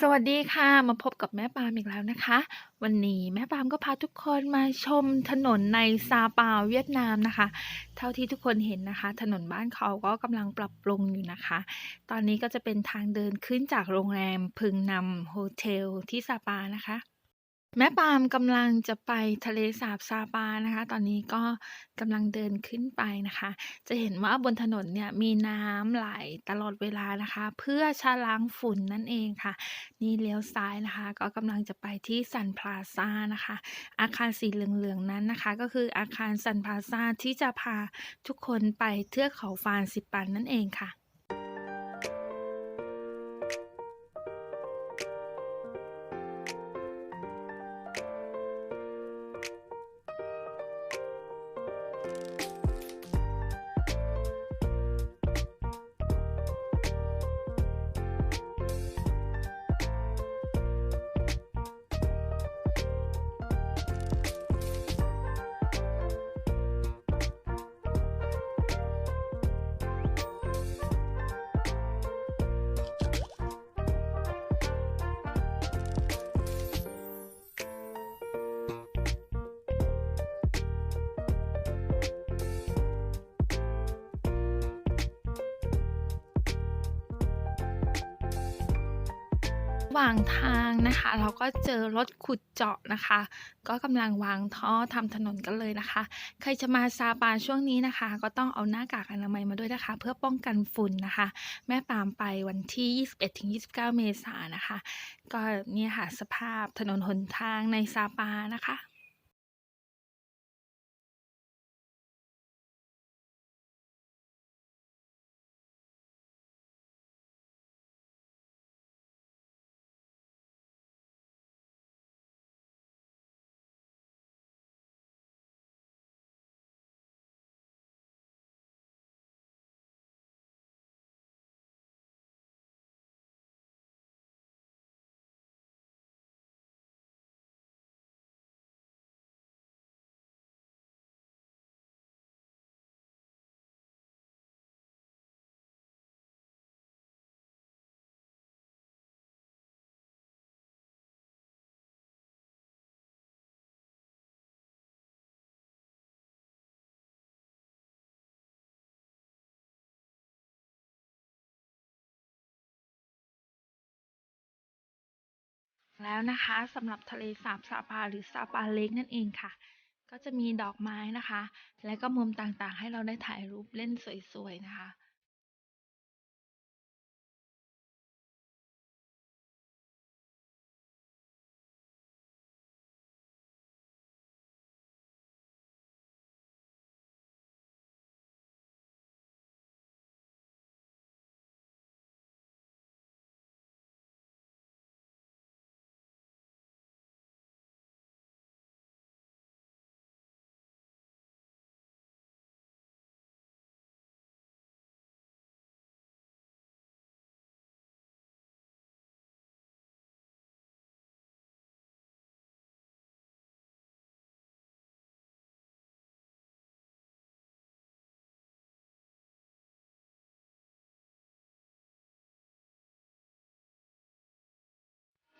สวัสดีค่ะ มาพบกับแม่ปามอีกแล้วนะคะ วันนี้แม่ปามก็พาทุกคนมาชมถนนในซาปาเวียดนามนะคะ เท่าที่ทุกคนเห็นนะคะ ถนนบ้านเขาก็กำลังปรับปรุงอยู่นะคะ ตอนนี้ก็จะเป็นทางเดินขึ้นจากโรงแรมพึงนำโฮเทลที่ซาปานะคะ แม่ปามกำลังจะไปทะเลสาบซาปานะคะ ตอนนี้ก็กำลังเดินขึ้นไปนะคะ จะเห็นว่าบนถนนเนี่ยมีน้ำไหลตลอดเวลานะคะ เพื่อชะล้างฝุ่นนั่นเองค่ะ นี่เลี้ยวซ้ายนะคะ ก็กำลังจะไปที่ซันพลาซานะคะ อาคารสีเหลืองๆนั้นนะคะ ก็คืออาคารซันพลาซ่าที่จะพาทุกคนไปเทือกเขาฟานสิปันนั่นเองค่ะ หว่างทางนะคะ เราก็เจอรถขุดเจาะนะคะ ก็กำลังวางท่อทำถนนกันเลยนะคะ ใครจะมาซาปาช่วงนี้นะคะ ก็ต้องเอาหน้ากากอนามัยมาด้วยนะคะ เพื่อป้องกันฝุ่นนะคะ แม่ปามไปวันที่ 21-29 เมษายนนะคะ ก็นี่ค่ะสภาพถนนหนทางในซาปานะคะ แล้วนะคะสำหรับทะเลสาบซาปาหรือซาปาเล็กนั่นเองค่ะ ก็จะมีดอกไม้นะคะ และก็มุมต่างๆ ให้เราได้ถ่ายรูปเล่นสวยๆนะคะ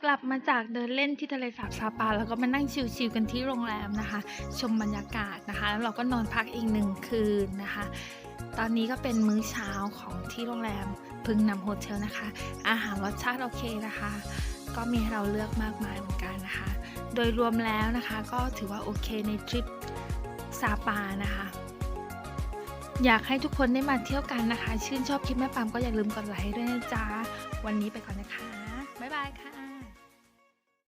กลับมาจากเดินเล่นที่ทะเลสาบซาปา แล้วก็มานั่งชิลๆกันที่โรงแรมนะคะ ชมบรรยากาศนะคะ แล้วเราก็นอนพักอีกหนึ่งคืนนะคะ ตอนนี้ก็เป็นมื้อเช้าของที่โรงแรมพึงนำโฮเทลนะคะ อาหารรสชาติโอเคนะคะ ก็มีให้เราเลือกมากมายเหมือนกันนะคะ โดยรวมแล้วนะคะก็ถือว่าโอเคในทริปซาปานะคะอยากให้ทุกคนได้มาเที่ยวกันนะคะ ชื่นชอบคลิปแม่ปามก็อย่าลืมกดไลค์ด้วยนะจ๊ะ วันนี้ไปก่อนนะคะบ๊ายบายค่ะ